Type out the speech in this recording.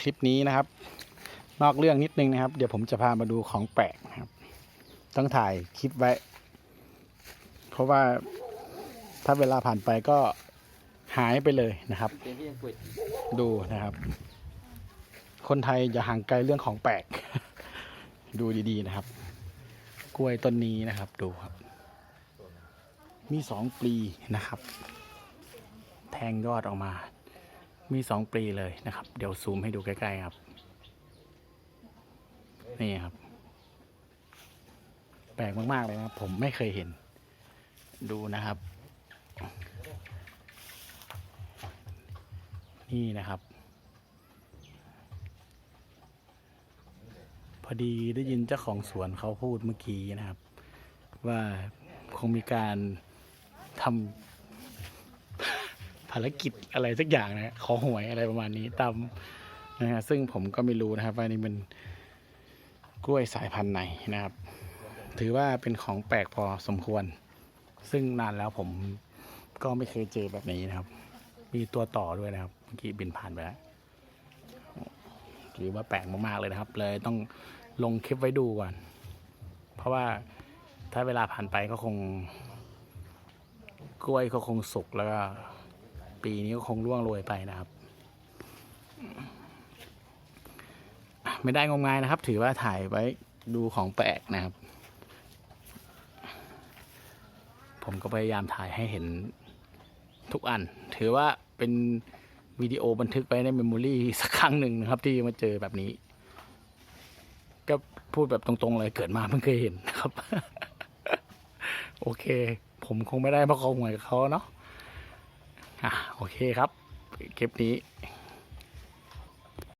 คลิปนี้นะครับ นอกเรื่องนิดนึงนะครับ เดี๋ยวผมจะพามาดูของแปลกนะครับ ต้องถ่ายคลิปไว้ เพราะว่าถ้าเวลาผ่านไปก็หายไปเลยนะครับดดูนะครับ คนไทยอย่าห่างไกลเรื่องของแปลก ดูดีๆนะครับ กล้วยต้นนี้นะครับ ดูครับ มีสองปลีนะครับ แทงยอดออกมา มีสองปลีเลยนะครับ เดี๋ยวซูมให้ดูใกล้ๆครับ นี่ครับ แปลกมากๆเลยนะครับผมไม่เคยเห็น ดูนะครับ นี่นะครับ พอดีได้ยินเจ้าของสวนเขาพูดเมื่อกี้นะครับ ว่าคงมีการทำารกิจอะไรสักอย่างนะฮะขอหวยอะไรประมาณนี้ตามนะฮะซึ่งผมก็ไม่รู้นะครับว่านี่มันกล้วยสายพันธุ์ไหนนะครับ ถือว่าเป็นของแปลกพอสมควร ซึ่งนานแล้วผมก็ไม่เคยเจอแบบนี้นะครับ มีตัวต่อด้วยนะครับเมื่อกี้บินผ่านไปแล้วถือว่าแปลกมากๆเลยนะครับ เลยต้องลงคลิปไว้ดูก่อน เพราะว่าถ้าเวลาผ่านไปก็คง กล้วยก็คงสุกแล้วก็ ปีนี้ก็คงร่วงโรยไปนะครับ ไม่ได้งมงายนะครับ ถือว่าถ่ายไว้ดูของแปลกนะครับ ผมก็พยายามถ่ายให้เห็นทุกอัน ถือว่าเป็นวิดีโอบันทึกไว้ในเมมโมรีสักครั้งหนึ่งนะครับ ที่มาเจอแบบนี้ ก็พูดแบบตรงๆเลยเกิดมาเพิ่งเคยเห็นนะครับ โอเค ผมคงไม่ได้มาขอหวยกับเขาเนาะ อะโอเคครับคลิปนี้